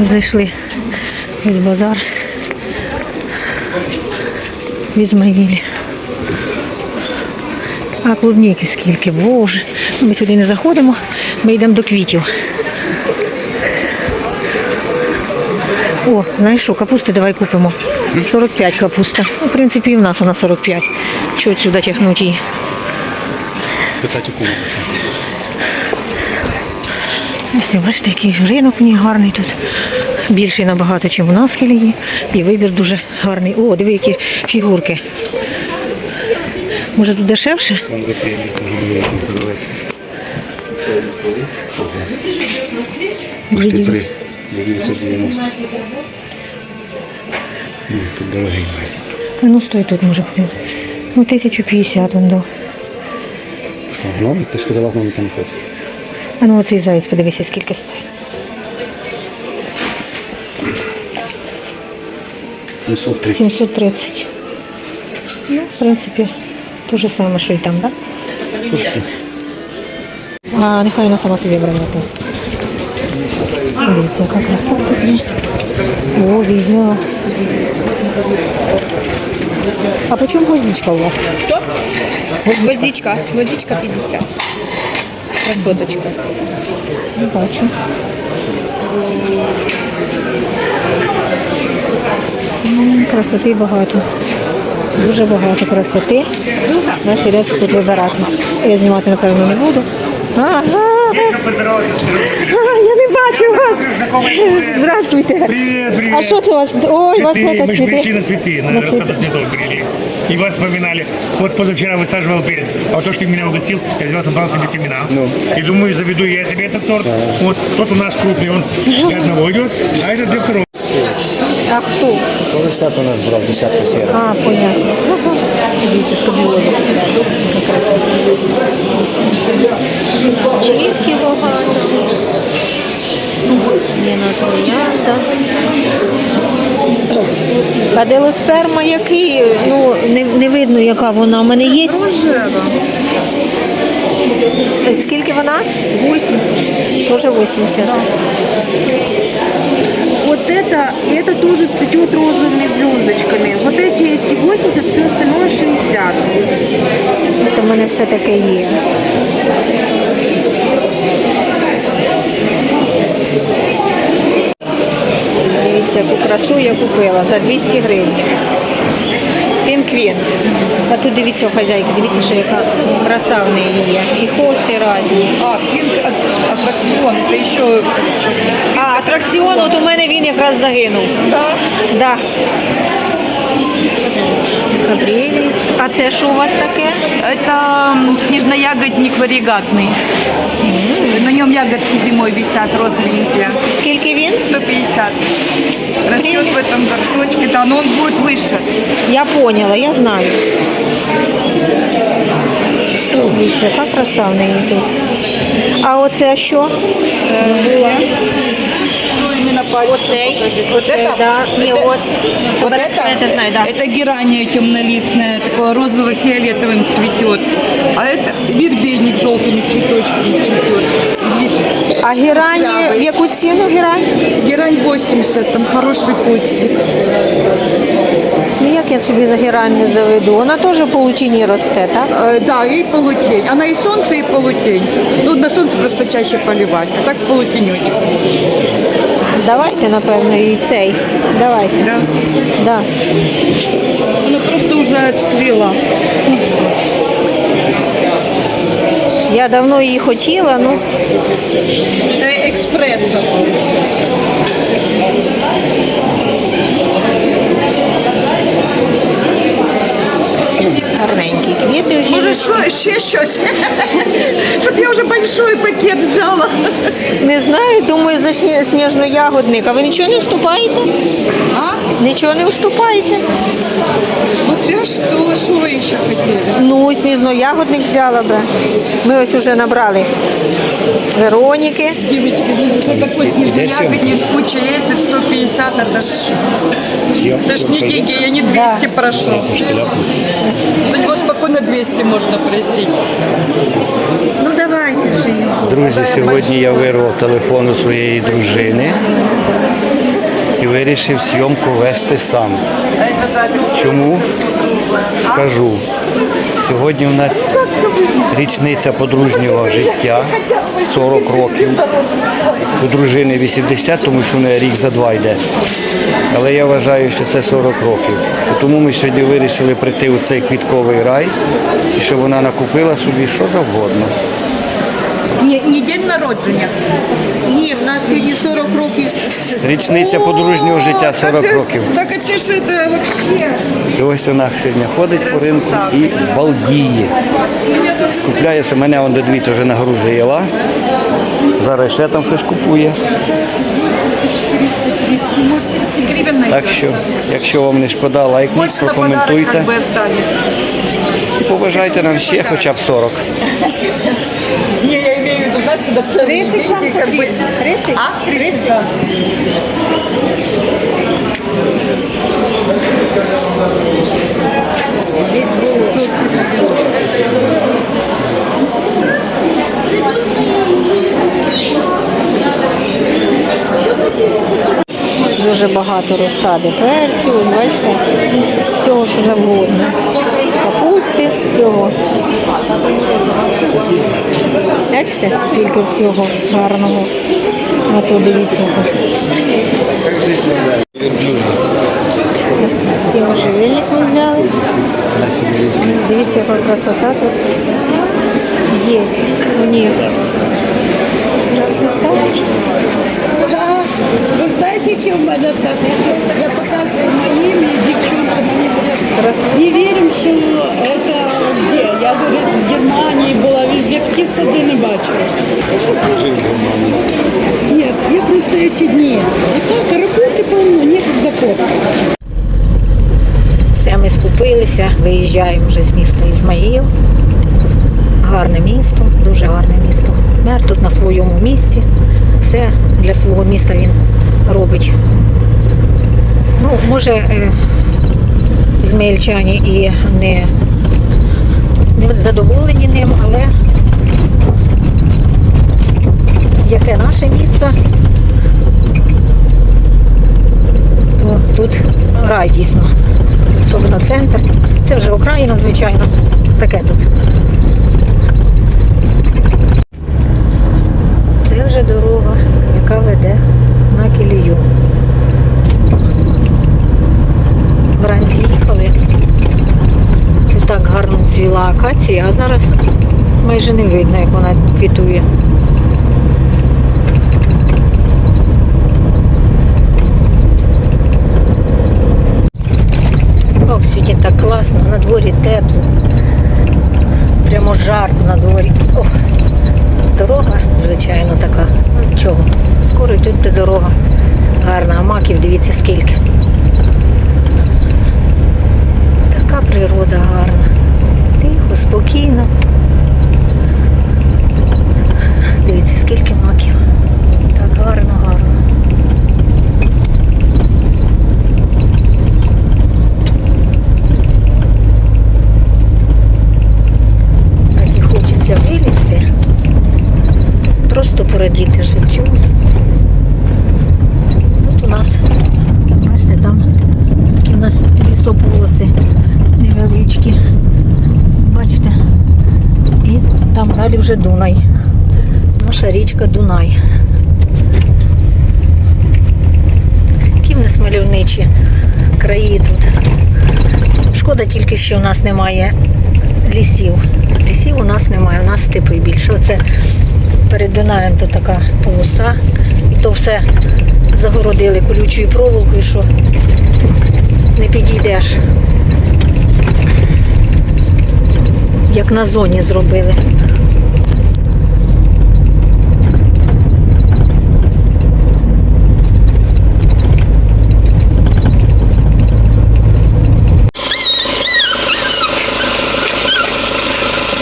Зайшли ось базар в Ізмаїлі. А клубніки скільки, боже. Ми сюди не заходимо, ми йдемо до квітів. О, знаєш що, капусти давай купимо. 45 капуста. Ну, в принципі, і в нас вона 45. Чого сюди тягнути її? Спитати у кого. Ось, бачите, який ринок у них гарний тут. Більший набагато, ніж у нас Кілії. І вибір дуже гарний. О, диви, які фігурки. Може тут дешевше? Вон до твій продавець. Пошти три. 990. Ну, Тут дорогий. Ну, стой тут може бути. Ну, 1050 он до. Ну, ти сказала, що там хочеш. А ну оцей заяць, подивися, скільки стоїть. 730. 730. Ну, в принципі, те ж саме, що і там, так? Пошти. А, нехай вона сама собі обрала. Дивіться, яка краса тут є. О, відняла. А по чому гвоздичка у вас? Что? Гвоздичка. Гвоздичка 50. Красоточка. Не бачу. М, Красоти багато. Дуже багато красоти. Наш ряд тут вибирати. Я знімати, напевно, не буду. Ага. А, Я не бачу вас. Здравствуйте. Привет, привет. А що це у вас? Ой, у вас Цветы, это мы же пришли цветы. на цветы, на, На рассаду цветы. цветов брели. И вас вспоминали. Вот позавчера высаживал перец. А вот то, что ты меня угостил, я взял, собрал себе семена. Ну. И думаю, заведу я себе этот сорт. Вот тот у нас крупный, он для одного идет, а этот для второго. А хто? Колесат у нас брав, десятка сіра. А, понятно. Дивіться, скобіоза. Чіпки багато. Є на троянда. А делосперма який? Ну, не, не видно, яка вона. У мене є. С- Скільки вона? 80. Тоже 80. Вот это, это тоже цветет розовыми звездочками. Вот эти, эти 80, все остальное 60. Це в мене все таке є. Дивіться, яку красу я купила за 200 гривень. Пінквін. А тут дивіться у хазяйки, дивіться, що яка краса в неї є. І хости різні. А, пинг а- аттракцион, это еще... А атракціон, от у мене він якраз загинув. Да. Да. Кабрілі. А це що у вас таке? Это м, снежноягодник варигатный. На нем ягодки зимой висят розовенькие. Скільки він? 150. Растет в этом горшочке, да, но он будет выше. Я поняла, я знаю. Дивіться, яка краса в неї тут. А оце що? Что именно пальчиком Оцей, покажи. оцей, да. Ні, это, ось. вот Оце это, я знаю, да. это герания темнолистная, такое розово-фиолетовым цветет. А это вербейник желтыми цветочками цветет. А герань, в яку ціну герань? герань 80, там хороший кустик. Ну як я собі за герань не заведу? Вона теж по росте, так? Э, Да, и полутень. Она и солнце, и полутень. Ну, на солнце просто чаще поливать, а так полутенечек. Давайте, напевно, і цей. Давайте. Да. Да. Она просто уже отцвела. Я давно її хотіла, ну. Это гарненькі квіти. в Может, жіночки. что, еще щось? Чтоб я уже большой пакет взяла. Не знаю, думаю, за сні- сніжно-ягодник. А ви нічого не вступаєте? А? Нічого не вступаєте? Смотря что, что вы еще хотели? Ну, сніжно-ягодник взяла би. Ми ось уже набрали Вероніки. Девочки, ну, за такой снежноягодник с кучей это 150, это ж, это ж не деньги, я не 200 прошу. За него спокойно 200 можно просить. Ну давайте же. Друзі, сьогодні я вирвав телефон у своєї дружини. і вирішив зйомку вести сам. Чому? Скажу. Сьогодні у нас річниця подружнього життя 40 років. У дружини 80, тому що в неї рік за два йде. Але я вважаю, що це 40 років. Тому ми сьогодні вирішили прийти у цей квітковий рай, і щоб вона накупила собі що завгодно. Не, не день народження. Ні, в нас сьогодні 40 років. Річниця подружнього життя 40 років. Так а це ж це вообще. І ось вона сьогодні ходить по ринку і балдіє. Скупляє, що мене он дивіться вже нагрузила. Зараз ще там щось купує. Так що, якщо вам не шкода, лайкніть, прокоментуйте і побажайте нам ще хоча б 40. Когда целые 30 деньги, как бы... 30? А? 30, да. Дуже багато розсади перцю, бачите, всього, що завгодно. Капусти, всього. Бачите, скільки всього гарного. А то дивіться. І можжевельник ми взяли. Дивіться, яка красота тут є у них. Красота. Ви знаєте, які у мене сад? Ці дні. А так, роботи повно, нікуди фоткати. Все, ми скупилися, виїжджаємо вже з міста Ізмаїл. Гарне місто, дуже гарне місто. Мер тут на своєму місці. Все для свого міста він робить. Ну, може, е, ізмаїльчані і не, не задоволені ним, але яке наше місто, то тут рай дійсно особливо центр. Це вже Україна, звичайно. Таке тут. Це вже дорога, яка веде на кілію. Вранці їхали. Це так гарно цвіла акація, а зараз майже не видно, як вона квітує. Ох, сьогодні так класно, на дворі тепло. Прямо жарко на дворі. Ох, дорога, звичайно, така. Ну нічого. Скоро й буде дорога. Гарна, а маків дивіться скільки. Така природа гарна. Тихо, спокійно. Дивіться, скільки маків. Так гарно, гарно. Так і хочеться вилізти. Просто порадіти життю. Тут у нас, бачите, там такі у нас лісополоси невеличкі. Бачите? І там далі вже Дунай. Наша річка Дунай. Які в нас мальовничі краї тут. Шкода тільки, що у нас немає лісів. Лісів у нас немає, у нас степи більше. Оце перед Дунаєм то така полоса. І то все загородили колючою проволокою, що не підійдеш. Як на зоні зробили.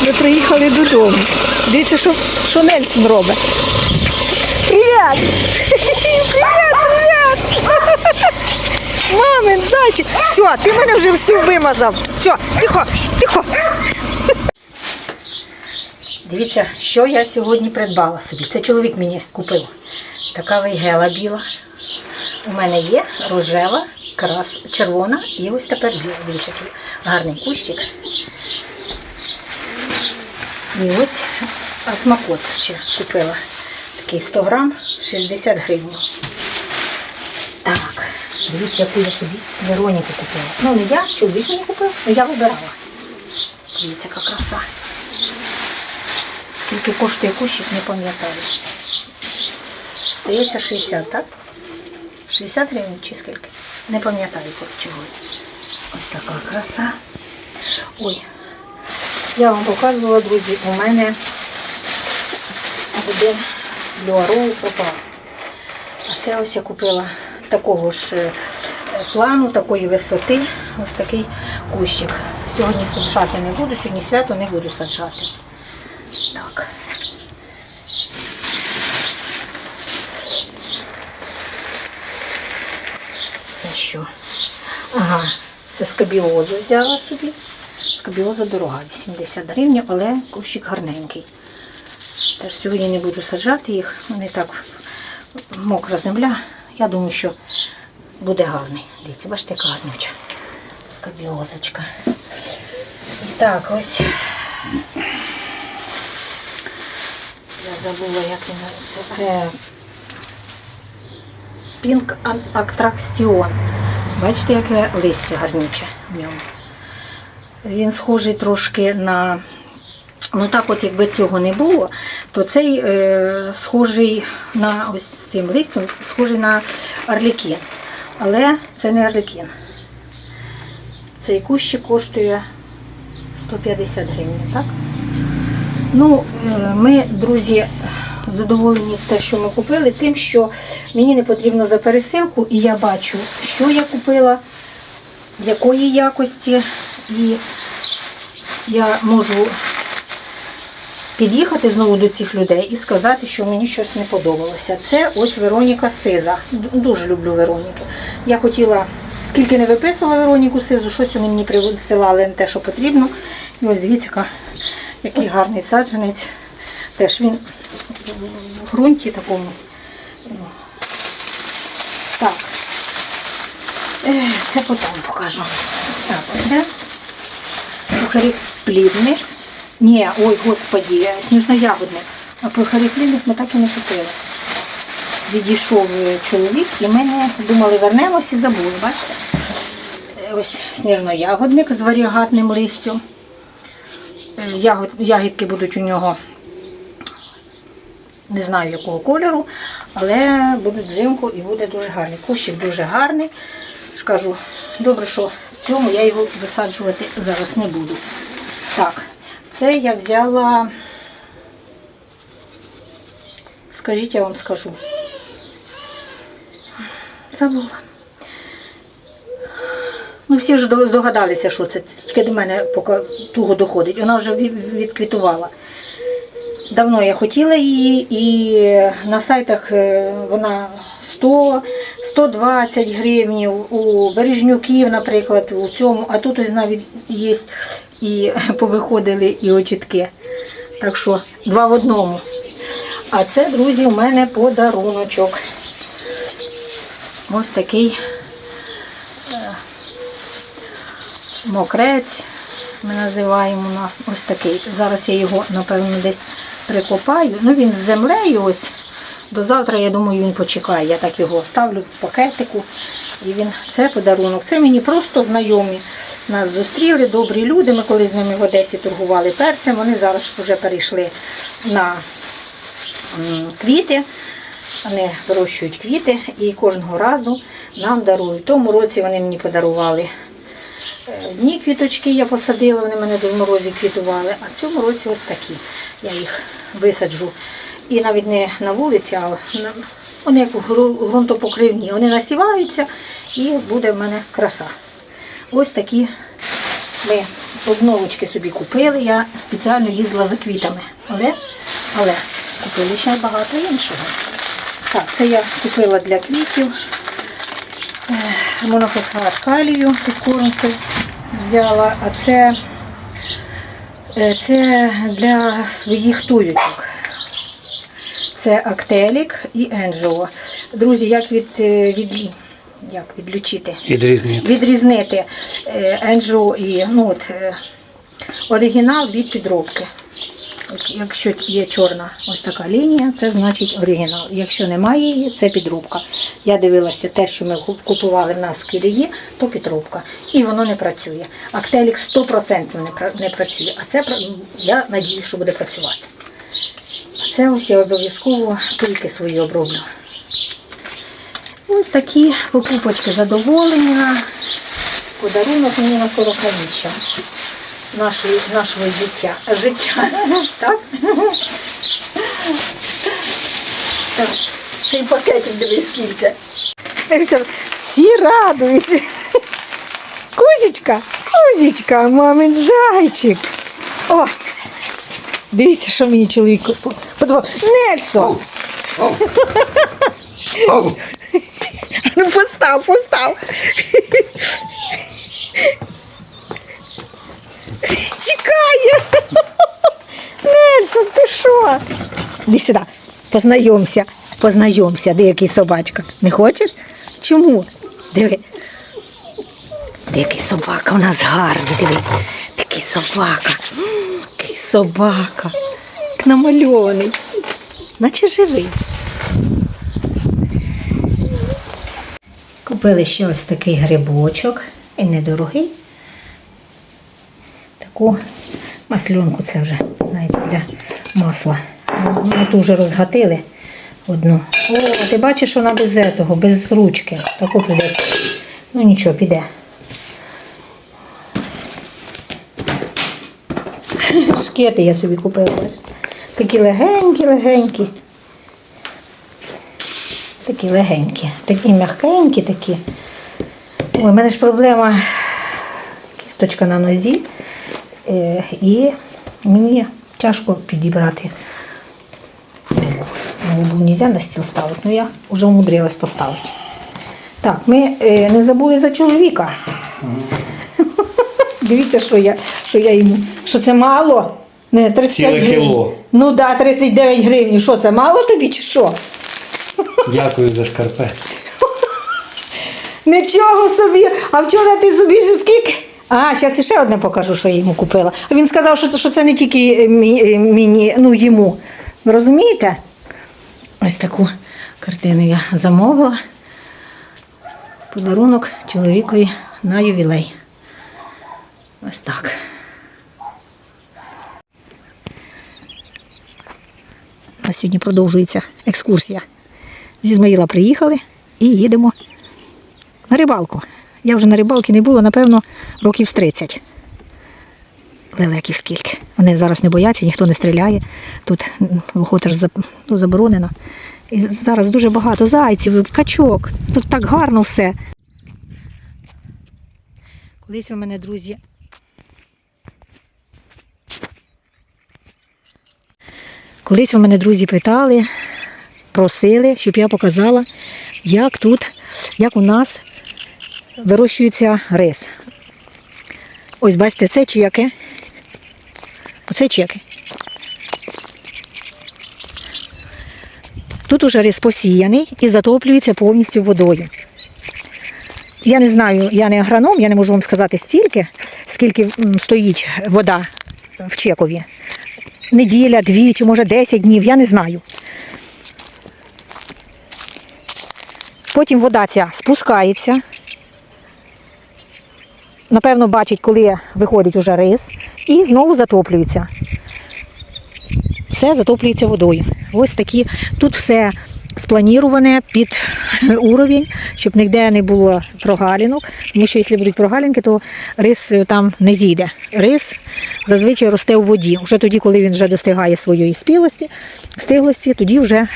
Ми приїхали додому. Дивіться, що, що Нельсон робить. Привіт! Привіт, привіт! Мамин, зайчик! Все, ти мене вже всю вимазав. Все, тихо, тихо. Дивіться, що я сьогодні придбала собі. Це чоловік мені купив. Така вейгела біла. У мене є рожева, крас, червона і ось тепер біла. Дивіться, гарний кущик. І ось асмакот ще купила. Такий 100 грам, 60 гривень. Так, дивіться, яку я собі Вероніку купила. Ну, не я, чоловік мені купив, але я вибирала. Дивіться, яка краса. Скільки коштує кущик, не пам'ятаю. Здається, 60, так? 60 гривень чи скільки? Не пам'ятаю чого. Ось така краса. Ой, я вам показувала, друзі, у мене один люаровий пропав. А це ось я купила такого ж е, плану, такої висоти. Ось такий кущик. Сьогодні саджати не буду, сьогодні свято не буду саджати. Так. Це що? Ага, це скабіозу взяла собі. Скабіоза дорога, 80 гривень, але кущик гарненький. Теж сьогодні не буду саджати їх, вони так мокра земля. Я думаю, що буде гарний. Дивіться, бачите, яка гарнюча. Скабіозочка. І так, ось. Я забула, як він називається. Пінк Атракціон. Бачите, яке листя гарнюче в ньому. Він схожий трошки на. Ну так от якби цього не було, то цей е, схожий на ось цим листям, схожий на орлікін. Але це не орлікін. Цей кущик коштує 150 гривень, так? Ну, е, ми, друзі, задоволені те, що ми купили, тим, що мені не потрібно за пересилку, і я бачу, що я купила, якої якості, і я можу під'їхати знову до цих людей і сказати, що мені щось не подобалося. Це ось Вероніка Сиза. Дуже люблю Вероніки. Я хотіла, скільки не виписувала Вероніку Сизу, щось вони мені присилали не те, що потрібно. І ось дивіться, який гарний саджанець. Теж він в ґрунті такому. Так. Е, Це потім покажу. Так, де. Сухарі плідник. Ні, ой, господі, сніжноягодник. А пухарі плідник ми так і не купили. Відійшов е, чоловік і ми не думали, вернемось і забули, бачите? Е, Ось сніжноягодник з варігатним листям. Е, Ягод, ягідки будуть у нього не знаю якого кольору, але будуть взимку і буде дуже гарний. Кущик дуже гарний. Ж кажу, добре, що в цьому я його висаджувати зараз не буду. Так, це я взяла, скажіть, я вам скажу. Забула. Ну, всі ж здогадалися, що це тільки до мене поки туго доходить. Вона вже відквітувала. Давно я хотіла її, і на сайтах е, вона 100, 120 гривень, у Бережнюків, наприклад, у цьому, а тут ось навіть є і повиходили і очітки. Так що два в одному. А це, друзі, у мене подаруночок. Ось такий е, мокрець. Ми називаємо у нас ось такий. Зараз я його, напевно, десь прикопаю. Ну, він з землею ось. До завтра, я думаю, він почекає. Я так його ставлю в пакетику. І він це подарунок. Це мені просто знайомі. Нас зустріли, добрі люди. Ми коли з ними в Одесі торгували перцем. Вони зараз вже перейшли на квіти. Вони вирощують квіти і кожного разу нам дарують. Тому році вони мені подарували Е, Дні квіточки я посадила, вони мене до морозі квітували, а цьому році ось такі. Я їх висаджу. І навіть не на вулиці, а вони як ґрунтопокривні. Вони насіваються і буде в мене краса. Ось такі ми обновочки собі купили. Я спеціально їздила за квітами. Але, але купили ще багато іншого. Так, це я купила для квітів монофосфат калію підкормку взяла, а це, е, це для своїх туєчок. Це Актелік і Енджело. Друзі, як від, е, від як відлучити? Відрізнити. Відрізнити е, Енджело і ну, от, е, оригінал від підробки. Якщо є чорна ось така лінія, це значить оригінал. Якщо немає її, це підробка. Я дивилася те, що ми купували в нас в Кілії, то підробка. І воно не працює. Актелік 100% не, працює. А це я надію, що буде працювати. Це ось обов'язково пильки свої оброблю. Ось такі покупочки задоволення. Подарунок мені на 40-річчя нашої, нашого життя. Життя. Так? Так. Ще й пакетів дивись скільки. Всі радуються. Кузічка, Кузічка, мамин зайчик. О, дивіться, що мені чоловік по- подавав. Нельсон! Ну постав, постав. Чекає. Нельсон, ти що? Іди сюди, познайомся, познайомся, де який собачка. Не хочеш? Чому? Диви. Де який собака у нас гарний, диви. Такий собака. Який собака. Як намальований. Наче живий. Купили ще ось такий грибочок. І недорогий. Таку маслюнку це вже знаєте, для масла. Ми ту вже розгатили одну. О, ти бачиш, вона без этого, без ручки. Таку прийдеться. Ну нічого, піде. Шкети я собі купила. ось. Такі легенькі, легенькі. Такі легенькі, такі м'якенькі такі. Ой, у мене ж проблема кісточка на нозі. Е, і мені тяжко підібрати. Голову не можна на стіл ставити, але я вже умудрилась поставити. Так, ми е, не забули за чоловіка. Дивіться, що я, що я йому. Що це мало? Не, 35 Ціле гривень. кіло. Ну так, да, 39 гривень. Що це мало тобі чи що? Дякую за шкарпет. Нічого собі. А вчора ти собі ж скільки? А, зараз ще одне покажу, що я йому купила. Він сказав, що це, що це не тільки е, мі- е, мені, ну йому. Ви розумієте? Ось таку картину я замовила. Подарунок чоловікові на ювілей. Ось так. Нас сьогодні продовжується екскурсія. Зі Змаїла приїхали і їдемо на рибалку. Я вже на рибалці не була, напевно, років з 30. Лелеків скільки. Вони зараз не бояться, ніхто не стріляє. Тут охота ж ну, заборонена. І зараз дуже багато зайців, качок. Тут так гарно все. Колись у мене, друзі. Колись у мене друзі питали, просили, щоб я показала, як тут, як у нас вирощується рис. Ось бачите, це чеки. Оце чеки. Тут уже рис посіяний і затоплюється повністю водою. Я не знаю, я не агроном, я не можу вам сказати стільки, скільки стоїть вода в Чекові. Неділя, дві чи може 10 днів, я не знаю. Потім вода ця спускається. Напевно, бачить, коли виходить уже рис, і знову затоплюється. Все затоплюється водою. Ось такі. Тут все спланіроване під уровень, щоб ніде не було прогалінок. Тому що якщо будуть прогалінки, то рис е, там не зійде. Рис зазвичай росте у воді. Вже тоді, коли він вже достигає своєї спілості, стиглості, тоді вже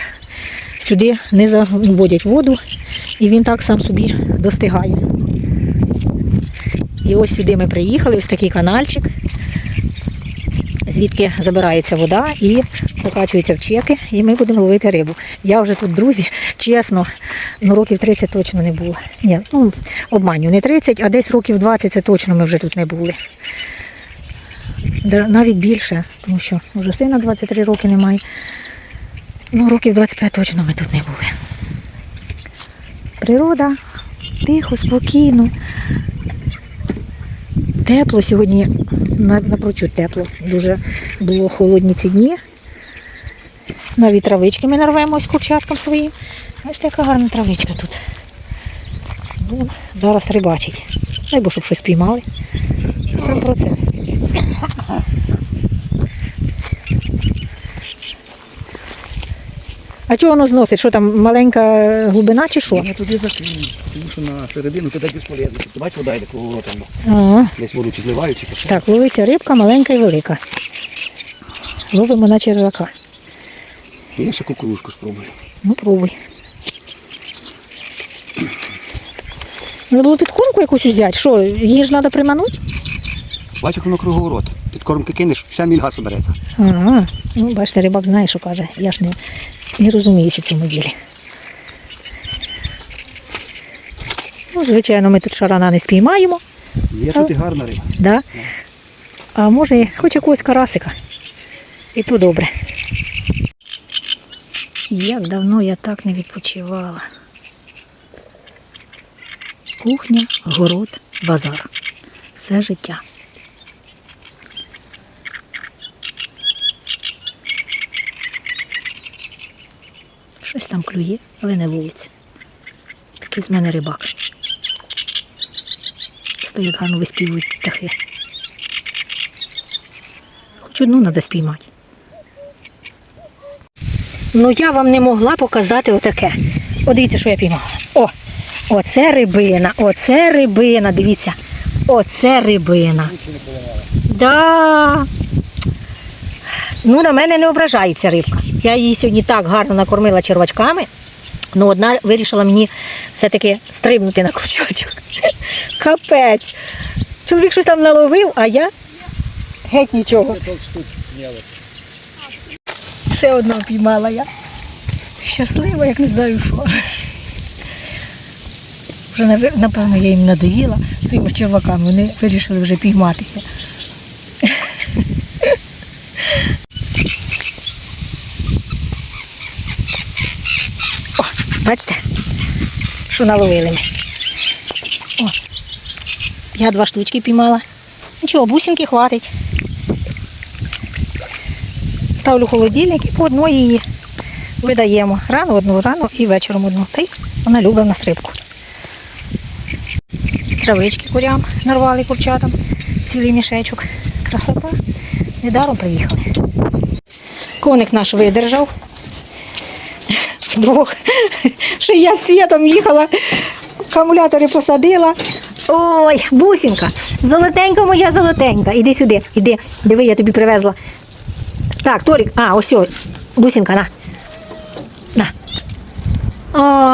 сюди не заводять воду, і він так сам собі достигає. І ось сюди ми приїхали, ось такий канальчик, звідки забирається вода і покачується в чеки, і ми будемо ловити рибу. Я вже тут, друзі, чесно, ну років 30 точно не було. Ні, ну обманю, не 30, а десь років 20 це точно ми вже тут не були. Навіть більше, тому що вже сина 23 роки немає. Ну, років 25 точно ми тут не були. Природа тихо, спокійно. Тепло сьогодні, на- напрочуд тепло. Дуже було холодні ці дні. Навіть травички ми нарвемо з курчатком своїм. Бачите, яка гарна травичка тут. Будемо зараз рибачить. Дай Бог, щоб щось піймали. Сам процес. А чого воно зносить? Що там маленька глибина чи що? Я туди закину, тому що на середину ти так безполезно. Ти бачиш, вода йде круговоротом. Ага. Десь воду чи зливають, чи що. Так, ловиться рибка маленька і велика. Ловимо на черв'яка. Я ще кукурузку спробую. Ну, пробуй. Треба було підкормку якусь взяти. Що, її ж треба приманути? Бачиш, як воно круговорот. Підкормки кинеш, вся мільга собереться. Ага. Ну, бачите, рибак знає, що каже. Я ж не, не розуміюся в цьому ділі. Ну, звичайно, ми тут шарана не спіймаємо. Є тут і гарна риба. Да? А може, хоч якогось карасика. І то добре. Як давно я так не відпочивала. Кухня, город, базар. Все життя. Щось там клює, але не ловиться. Такий з мене рибак. Сто як гарно виспівують птахи. Хоч одну треба спіймати. Ну я вам не могла показати отаке. О, дивіться, що я піймала. О! Оце рибина, оце рибина, дивіться. Оце рибина. Да. Ну, на мене не ображається рибка. Я її сьогодні так гарно накормила червачками. Ну, одна вирішила мені все-таки стрибнути на крючочок. Капець. Чоловік щось там наловив, а я геть нічого. Ще одного піймала я. Щаслива, як не знаю що. Вже напевно я їм надоїла своїми черваками. Вони вирішили вже пійматися. О, бачите, що наловили ми. О, я два штучки піймала. Нічого, бусинки хватить. Ставлю холодильник і по її видаємо. Рано одну, рано і вечором одну. Та й вона любить в нас рибку. Травички курям нарвали курчатам, цілий мішечок. Красота. Недаром приїхали. Коник наш видержав. Двох. Ще я з світом їхала, акумулятори посадила. Ой, бусинка, золотенька моя золотенька. Іди сюди, іди. Диви, я тобі привезла. Так, Толік, а, ось, бусинка, на. На.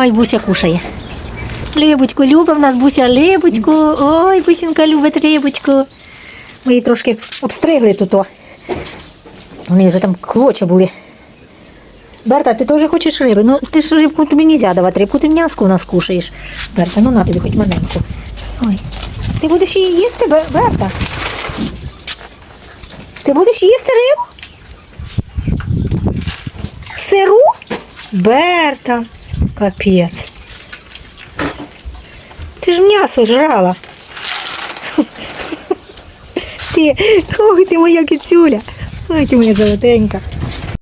Ой, буся кушає. Либочку, любить в нас буся либочку. Ой, бусинка любить рибочку. Ми її трошки обстригли тут. о. Вони вже там клоча були. Берта, ти теж хочеш риби? Ну ти ж рибку тобі не можна давати, рибку ти м'яско у нас кушаєш. Берта, ну на тобі хоч маленьку. Ой. Ти будеш її їсти, Берта? Ти будеш їсти рибу? Сиру? Берта. Капець. Ти ж м'ясо жрала. Ти, ой, ти моя кицюля. Ой, ти моя золотенька.